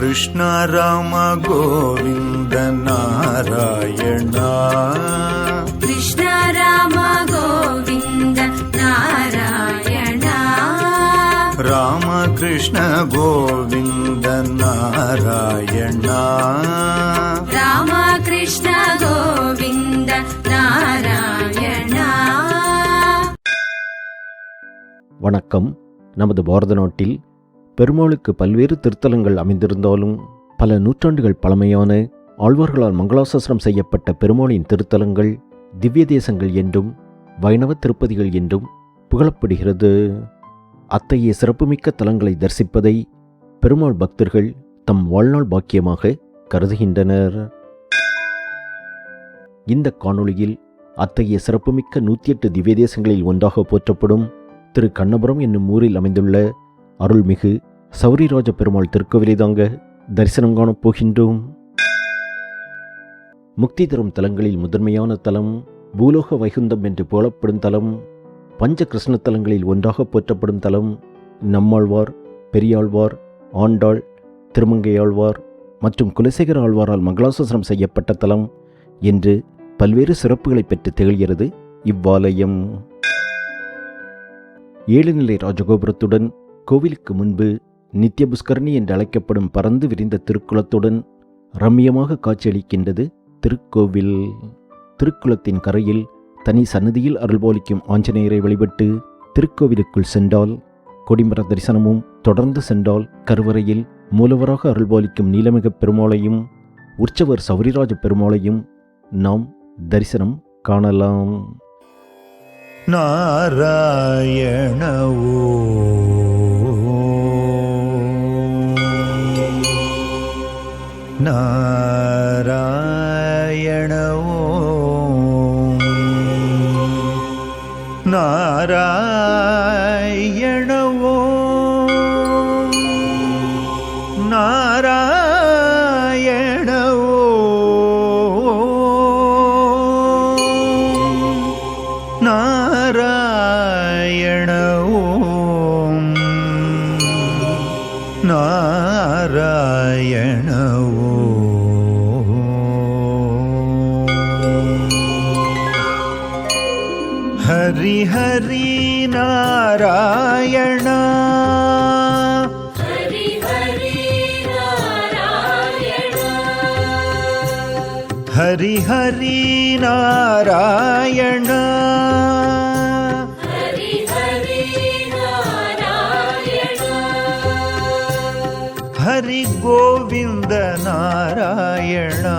कृष्ण राम गोविन्द नारायण कृष्ण राम गोविन्द नारायण राम कृष्ण गोविन्द नारायण राम कृष्ण गोविन्द नारायण வணக்கம் நமது பாரத நாட்டில் பெருமாளுக்கு பல்வேறு திருத்தலங்கள் அமைந்திருந்தாலும் பல நூற்றாண்டுகள் பழமையான ஆழ்வார்களால் மங்களாசாசனம் செய்யப்பட்ட பெருமாளின் திருத்தலங்கள் திவ்ய தேசங்கள் என்றும் வைணவ திருப்பதிகள் என்றும் புகழப்படுகிறது. அத்தகைய சிறப்புமிக்க தலங்களை தரிசிப்பதை பெருமாள் பக்தர்கள் தம் வாழ்நாள் பாக்கியமாக கருதுகின்றனர். இந்த காணொளியில் அத்தகைய சிறப்புமிக்க நூற்றி எட்டு திவ்ய தேசங்களில் ஒன்றாக போற்றப்படும் திரு கண்ணபுரம் என்னும் ஊரில் அமைந்துள்ள அருள்மிகு சௌரிராஜ பெருமாள் திருக்கோவிலை தாங்க தரிசனம் காணப் போகின்றோம். முக்தி தரும் தலங்களில் முதன்மையான தலம் பூலோக வைகுந்தம் என்று புகழப்படும் தலம் பஞ்ச கிருஷ்ண தலங்களில் ஒன்றாக போற்றப்படும் தலம் நம்மாழ்வார் பெரியாழ்வார் ஆண்டாள் திருமங்கையாழ்வார் மற்றும் குலசேகர ஆழ்வாரால் மங்களாசாசனம் செய்யப்பட்ட தலம் என்று பல்வேறு சிறப்புகளை பெற்று திகழ்கிறது இவ்வாலயம். ஏழுநிலை ராஜகோபுரத்துடன் கோவிலுக்கு முன்பு நித்திய புஷ்கரணி என்று அழைக்கப்படும் பறந்து விரிந்த திருக்குளத்துடன் ரம்யமாக காட்சியளிக்கின்றது திருக்கோவில். திருக்குளத்தின் கரையில் தனி சன்னதியில் அருள்பாலிக்கும் ஆஞ்சநேயரை வழிபட்டு திருக்கோவிலுக்குள் சென்றால் கொடிமர தரிசனமும் தொடர்ந்து சென்றால் கருவறையில் மூலவராக அருள்பாலிக்கும் நீலமிக பெருமாளையும் உற்சவர் சௌரிராஜ பெருமாளையும் நாம் தரிசனம் காணலாம். நாராயணவோ Na. சரணவோ ஹரி ஹரி நாராயணா. ஹரி ஹரி நாராயணா. கோவிந்த நாராயணா.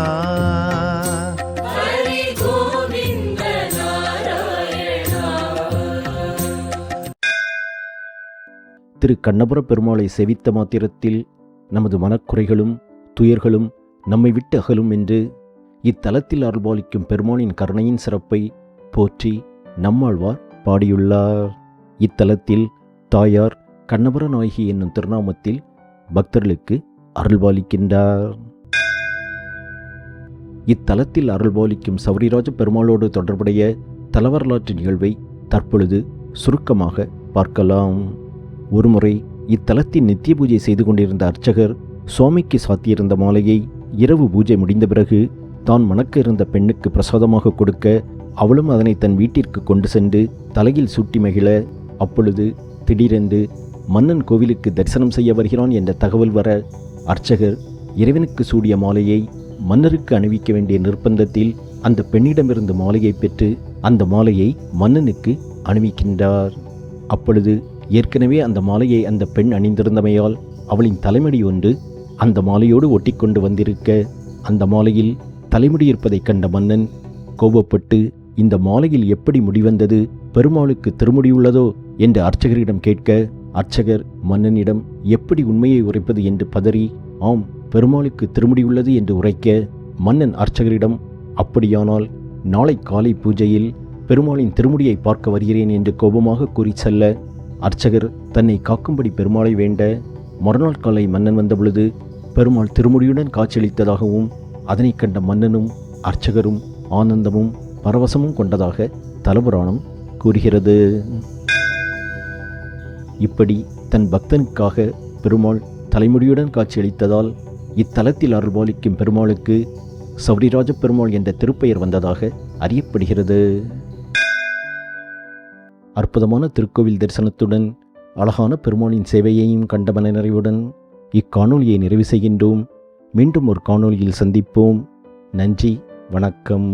திரு கண்ணபுர பெருமாளை செவித்த மாத்திரத்தில் நமது மனக்குறைகளும் துயர்களும் நம்மை விட்டு அகலும் என்று இத்தலத்தில் அருள்பாலிக்கும் பெருமானின் கருணையின் சிறப்பை போற்றி நம்மாழ்வார் பாடியுள்ளார். இத்தலத்தில் தாயார் கண்ணபுர நாயகி என்னும் திருநாமத்தில் பக்தர்களுக்கு அருள்பாலிக்கின்றார். இத்தலத்தில் அருள்பாலிக்கும் சௌரிராஜ பெருமாளோடு தொடர்புடைய தலவரலாற்று நிகழ்வை தற்பொழுது சுருக்கமாக பார்க்கலாம். ஒருமுறை இத்தலத்தின் நித்திய பூஜை செய்து கொண்டிருந்த அர்ச்சகர் சுவாமிக்கு சாத்தியிருந்த மாலையை இரவு பூஜை முடிந்த பிறகு தான் மணக்க இருந்த பெண்ணுக்கு பிரசாதமாக கொடுக்க அவளும் அதனை தன் வீட்டிற்கு கொண்டு சென்று தலையில் சூட்டி மகிழ அப்பொழுது திடீரென்று மன்னன் கோவிலுக்கு தரிசனம் செய்ய வருகிறான் என்ற தகவல் வர அர்ச்சகர் இறைவனுக்கு சூடிய மாலையை மன்னருக்கு அணிவிக்க வேண்டிய நிர்பந்தத்தில் அந்த பெண்ணிடமிருந்து மாலையை பெற்று அந்த மாலையை மன்னனுக்கு அணிவிக்கின்றார். அப்பொழுது ஏற்கனவே அந்த மாலையை அந்த பெண் அணிந்திருந்தமையால் அவளின் தலைமுடி ஒன்று அந்த மாலையோடு ஒட்டிக்கொண்டு வந்திருக்க அந்த மாலையில் தலைமுடி இருப்பதைக் கண்ட மன்னன் கோபப்பட்டு இந்த மாலையில் எப்படி முடிவந்தது பெருமாளுக்கு திருமுடியுள்ளதோ என்று அர்ச்சகரிடம் கேட்க அர்ச்சகர் மன்னனிடம் எப்படி உண்மையை உரைப்பது என்று பதறி ஆம் பெருமாளுக்கு திருமுடியுள்ளது என்று உரைக்க மன்னன் அர்ச்சகரிடம் அப்படியானால் நாளை காலை பூஜையில் பெருமாளின் திருமுடியை பார்க்க வருகிறேன் என்று கோபமாக கூறி செல்ல அர்ச்சகர் தன்னை காக்கும்படி பெருமாளை வேண்ட மறுநாள் காலை மன்னன் வந்தபொழுது பெருமாள் திருமுடியுடன் காட்சியளித்ததாகவும் அதனைக் கண்ட மன்னனும் அர்ச்சகரும் ஆனந்தமும் பரவசமும் கொண்டதாக தலபுராணம் கூறுகிறது. இப்படி தன் பக்தனுக்காக பெருமாள் தலைமுடியுடன் காட்சியளித்ததால் இத்தலத்தில் அருள்பாலிக்கும் பெருமாளுக்கு சௌரிராஜ பெருமாள் என்ற திருப்பெயர் வந்ததாக அறியப்படுகிறது. அற்புதமான திருக்கோவில் தரிசனத்துடன் அழகான பெருமாளின் சேவையையும் கண்ட மனநிறைவுடன் இக்காணொலியை நிறைவு செய்கின்றோம். மீண்டும் ஒரு காணொளியில் சந்திப்போம். நன்றி வணக்கம்.